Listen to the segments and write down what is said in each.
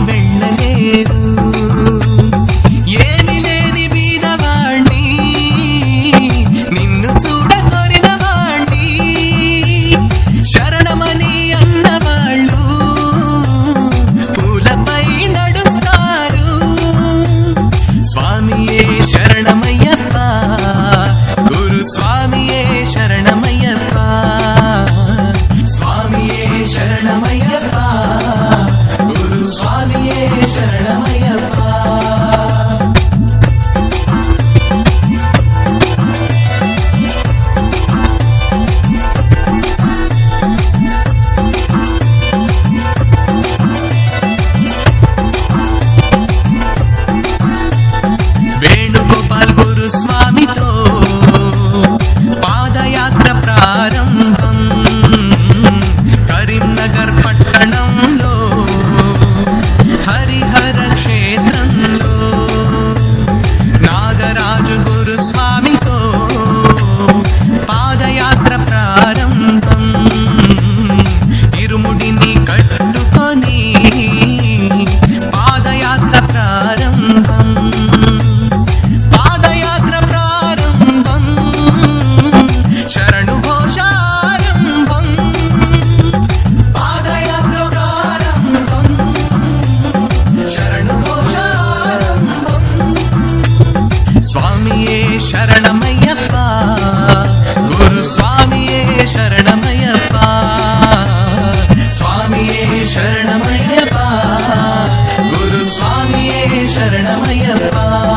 వెళ్ళలేదు சுவாமியே சரணமையப்பா. குரு சுவாமியே சரணமையப்பா. சுவாமியே சரணமையப்பா. குரு சுவாமியே சரணமையப்பா.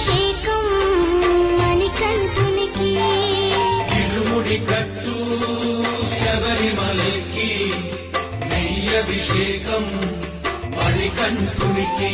அபிஷேகம் மணிக்கண் புனிக்கு திருமுடி கட்டு சபரிமலைக்கு நெய் அபிஷேகம் மணிக்கண் புனிக்கு